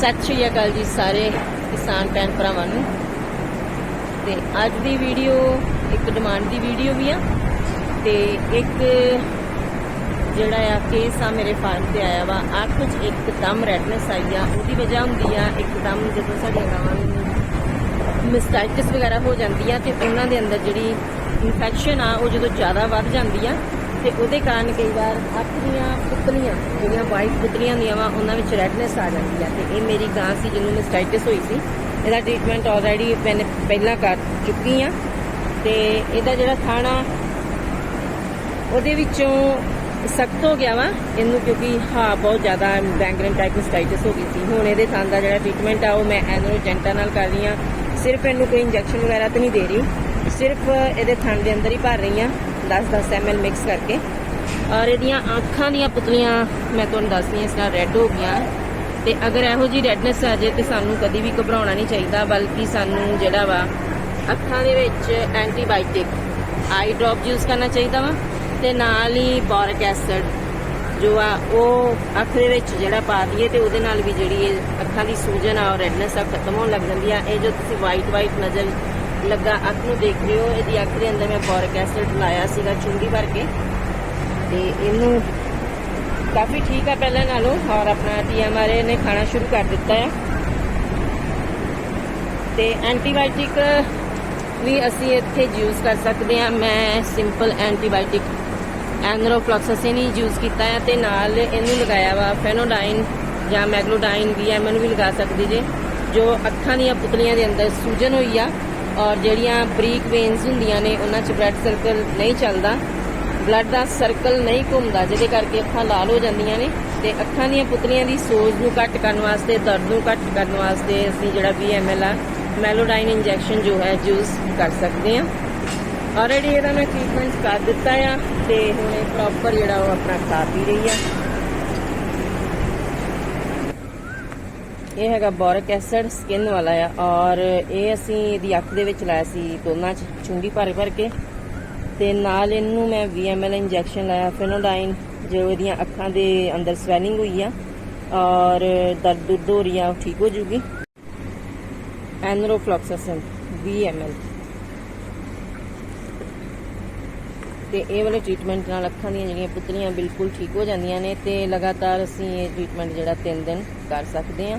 ਸਤਿ ਸ਼੍ਰੀ ਅਕਾਲ ਜੀ ਸਾਰੇ ਕਿਸਾਨ ਭੈਣ ਭਰਾਵਾਂ ਨੂੰ। ਤੇ ਅੱਜ ਦੀ ਵੀਡੀਓ, ਇੱਕ ਡਿਮਾਂਡ ਦੀ ਵੀਡੀਓ ਵੀ ਆ। ਤੇ ਇੱਕ ਜਿਹੜਾ ਆ ਕੇਸ ਆ ਮੇਰੇ ਫਾਰਮ ਤੇ ਆਇਆ ਵਾ, ਅੱਖ 'ਚ ਇੱਕਦਮ ਰੈਡਨੈਸ ਆਈ ਆ। ਉਹਦੀ ਵਜ੍ਹਾ ਹੁੰਦੀ ਆ, ਇੱਕਦਮ ਜਦੋਂ ਸਾਡੀਆਂ ਗਾਵਾਂ ਨੂੰ ਮਿਸਟਾਈਟਿਸ ਵਗੈਰਾ ਹੋ ਜਾਂਦੀ ਆ, ਤੇ ਉਹਨਾਂ ਦੇ ਅੰਦਰ ਜਿਹੜੀ ਇਨਫੈਕਸ਼ਨ ਆ, ਉਹ ਜਦੋਂ ਜ਼ਿਆਦਾ ਵੱਧ ਜਾਂਦੀ ਆ ਤੇ ਉਹਦੇ ਕਾਰਨ ਕਈ ਵਾਰ ਅੱਖ ਦੀਆਂ ਪੁਤਲੀਆਂ, ਜਿਹੜੀਆਂ ਵਾਈਟ ਪੁਤਲੀਆਂ ਹੁੰਦੀਆਂ ਵਾ, ਉਹਨਾਂ ਵਿੱਚ ਰੈਡਨੈਸ ਆ ਜਾਂਦੀ ਆ। ਤੇ ਇਹ ਮੇਰੀ ਗਾਂ ਸੀ ਜਿਹਨੂੰ ਮਿਸਟਾਈਟਿਸ ਹੋਈ ਸੀ। ਇਹਦਾ ਟ੍ਰੀਟਮੈਂਟ ਆਲਰੇਡੀ ਮੈਂ ਪਹਿਲਾਂ ਕਰ ਚੁੱਕੀ ਆ। ਤੇ ਇਹਦਾ ਜਿਹੜਾ ਖਾਣਾ ਉਹਦੇ ਵਿੱਚੋਂ ਸਖਤ ਹੋ ਗਿਆ ਵਾ। ਇਹਨੂੰ ਕਿਉਂਕਿ ਹਾਂ, ਬਹੁਤ ਜ਼ਿਆਦਾ ਬੈਂਗਰਨ ਟਾਈਪ ਟਾਈਪਿਸਟਾਈਟਿਸ ਹੋ ਗਈ ਸੀ। ਹੁਣ ਇਹਦੇ ਥਾਂ ਦਾ ਜਿਹੜਾ ਟ੍ਰੀਟਮੈਂਟ ਆ, ਉਹ ਮੈਂ ਐਨਰੋਜੈਂਟਾ ਨਾਲ ਕਰ ਰਹੀ ਆ। ਸਿਰਫ ਇਹਨੂੰ ਕੋਈ ਇੰਜੈਕਸ਼ਨ ਵਗੈਰਾ ਤਾਂ ਨਹੀਂ ਦੇ ਰਹੀ। ਸਿਰਫ ਇਹਦੇ ਥਣ ਦੇ ਅੰਦਰ ਹੀ ਭਰ ਰਹੀ ਆ। 10-10 ml ਮਿਕਸ ਕਰਕੇ। ਔਰ ਇਹਦੀਆਂ ਅੱਖਾਂ ਦੀਆਂ ਪੁਤਲੀਆਂ, ਮੈਂ ਤੁਹਾਨੂੰ ਦੱਸਦੀ ਹਾਂ, ਇਸ ਨਾਲ ਰੈੱਡ ਹੋ ਗਈਆਂ। ਤੇ ਅਗਰ ਇਹੋ ਜੀ ਰੈਡਨੈਸ ਆ ਜੇ ਤੇ ਸਾਨੂੰ ਕਦੀ ਵੀ ਘਬਰਾਉਣਾ ਨਹੀਂ ਚਾਹੀਦਾ, ਬਲਕਿ ਸਾਨੂੰ ਜਿਹੜਾ ਵਾ, ਅੱਖਾਂ ਦੇ ਵਿੱਚ ਐਂਟੀਬਾਇਓਟਿਕ ਆਈ ਡ੍ਰੌਪ ਯੂਜ਼ ਕਰਨਾ ਚਾਹੀਦਾ ਵਾ। ਤੇ ਨਾਲ ਹੀ ਬੋਰਿਕ ਐਸਿਡ ਜੋ ਆ, ਉਹ ਅੱਖ ਦੇ ਵਿੱਚ ਜਿਹੜਾ ਪਾ ਦਈਏ ਤੇ ਉਹਦੇ ਨਾਲ ਵੀ ਜਿਹੜੀ ਇਹ ਅੱਖਾਂ ਦੀ ਸੂਜਨ ਆ ਔਰ ਰੈੱਡਨੈਸ ਆ, ਖਤਮ ਹੋਣ ਲੱਗ ਜਾਂਦੀ ਆ। ਇਹ ਜੋ ਤੁਸੀਂ ਵਾਈਟ ਵਾਈਟ ਨਜ਼ਰ ਲੱਗਾ ਅੱਖ ਨੂੰ ਦੇਖ ਰਹੇ ਹੋ, ਇਹਦੀ ਅੱਖ ਦੇ ਅੰਦਰ ਮੈਂ ਬੋਰਿਕ ਐਸਿਡ ਲਾਇਆ ਸੀਗਾ ਚੁੰਡੀ ਭਰ ਕੇ। ਤੇ ਇਹਨੂੰ ਕਾਫੀ ਠੀਕ ਆ ਪਹਿਲਾਂ ਨਾਲੋਂ, ਔਰ ਆਪਣਾ ਟੀਐਮਆਰਏ ਨੇ ਖਾਣਾ ਸ਼ੁਰੂ ਕਰ ਦਿੱਤਾ ਹੈ ਤੇ ਐਂਟੀਬਾਇਓਟਿਕ ਵੀ ਅਸੀਂ ਇੱਥੇ ਯੂਜ਼ ਕਰ ਸਕਦੇ ਹਾਂ ਮੈਂ ਸਿੰਪਲ ਐਂਟੀਬਾਇਓਟਿਕ ਐਨਰੋਫਲੌਕਸਾਸਿਨ ਹੀ ਯੂਜ਼ ਕੀਤਾ ਹੈ ਤੇ ਨਾਲ ਇਹਨੂੰ ਲਗਾਇਆ ਵਾ ਫੈਨੋਡਾਈਨ ਜਾਂ ਮੈਗਲੋਡਾਈਨ ਵੀ ਐਮ ਨੂੰ ਵੀ ਲਗਾ ਸਕਦੇ ਜੇ। ਜੋ ਅੱਖਾਂ ਦੀਆਂ ਪੁਤਲੀਆਂ ਦੇ ਅੰਦਰ ਸੂਜਨ ਹੋਈ ਆ ਔਰ ਜਿਹੜੀਆਂ ਬਰੀਕ ਵੇਨਸ ਹੁੰਦੀਆਂ ਨੇ, ਉਹਨਾਂ 'ਚ ਬਲੱਡ ਸਰਕਲ ਨਹੀਂ ਚੱਲਦਾ। ਬਲੱਡ ਦਾ ਸਰਕਲ ਨਹੀਂ ਘੁੰਮਦਾ, ਜਿਹਦੇ ਕਰਕੇ ਅੱਖਾਂ ਲਾਲ ਹੋ ਜਾਂਦੀਆਂ ਨੇ ਤੇ ਅੱਖਾਂ ਦੀਆਂ ਪੁਤਲੀਆਂ ਦੀ ਸੋਜ ਨੂੰ ਘੱਟ ਕਰਨ ਵਾਸਤੇ, ਦਰਦ ਨੂੰ ਘੱਟ ਕਰਨ ਵਾਸਤੇ ਅਸੀਂ ਜਿਹੜਾ 20 ml ਆ ਮੈਲੋਡਾਈਨ ਇੰਜੈਕਸ਼ਨ ਜੋ ਹੈ ਯੂਜ਼ ਕਰ ਸਕਦੇ ਹਾਂ। ਆਲਰੇਡੀ ਇਹਦਾ ਮੈਂ ਟ੍ਰੀਟਮੈਂਟ ਕਰ ਦਿੱਤਾ ਆ ਤੇ ਹੁਣ ਇਹ ਪ੍ਰੋਪਰ ਜਿਹੜਾ ਉਹ ਆਪਣਾ ਖਾ ਪੀ ਰਹੀ ਆ। ਇਹ ਹੈਗਾ ਬੋਰਿਕ ਐਸਿਡ ਸਕਿਨ ਵਾਲਾ ਆ ਔਰ ਇਹ ਅਸੀਂ ਇਹਦੀ ਅੱਖ ਦੇ ਵਿੱਚ ਲਾਇਆ ਸੀ ਦੋਨਾਂ ਚ, ਚੁੰਗੀ ਭਰ ਭਰ ਕੇ। ਤੇ ਨਾਲ ਇਹਨੂੰ ਮੈਂ 20 ml ਇੰਜੈਕਸ਼ਨ ਲਾਇਆ ਫੈਨੋਡਾਈਨ ਜੋ ਇਹਦੀਆਂ ਅੱਖਾਂ ਦੇ ਅੰਦਰ ਸਵੈਲਿੰਗ ਹੋਈ ਆ ਔਰ ਦਰਦ ਦੁਰਦ ਹੋ ਰਹੀ ਆ, ਉਹ ਠੀਕ ਹੋ ਜੂਗੀ। ਐਨਰੋਫਲੌਕਸਾਸਿਨ 20 ml ਤੇ ਇਹ ਵਾਲੇ ਟ੍ਰੀਟਮੈਂਟ ਨਾਲ ਅੱਖਾਂ ਦੀਆਂ ਜਿਹੜੀਆਂ ਪੁਤਲੀਆਂ ਬਿਲਕੁਲ ਠੀਕ ਹੋ ਜਾਂਦੀਆਂ ਨੇ ਤੇ ਲਗਾਤਾਰ ਅਸੀਂ ਇਹ ਟ੍ਰੀਟਮੈਂਟ ਜਿਹੜਾ 3 ਦਿਨ ਕਰ ਸਕਦੇ ਹਾਂ।